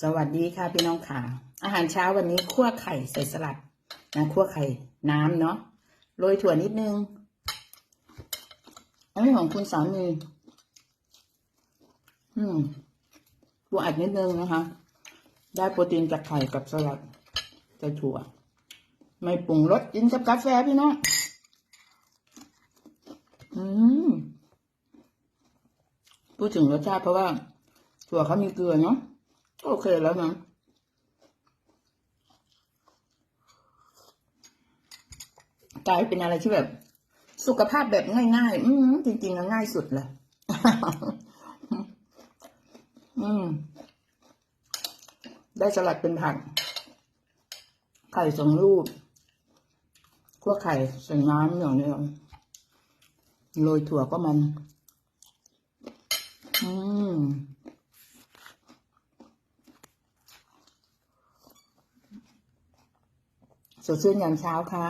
สวัสดีค่ะพี่น้องค่ะ อาหารเช้าวันนี้คั่วไข่ใส่สลัดนะคั่วไข่น้ำเนาะโรยถั่วนิดนึงอันนี้ของคุณสามีอืมตัวอัดนิดนึงนะคะ ได้โปรตีนจากไข่กับสลัดใส่ถั่ว ไม่ปรุงรสกินกับกาแฟพี่น้อง อืม พูดถึงรสชาติเพราะว่า ถั่วเขามีเกลือเนาะ โอเคแล้วนะกลายเป็นอะไรที่แบบ สุขภาพแบบง่ายๆ อืมจริงๆแล้วง่ายสุดเลยอืม ได้สลัดเป็นผัก ไข่สองลูกคั่วไข่ใส่น้ำอย่างเดียวโรยถั่วก็มัน อืม สดชื่นยามเช้าค่ะ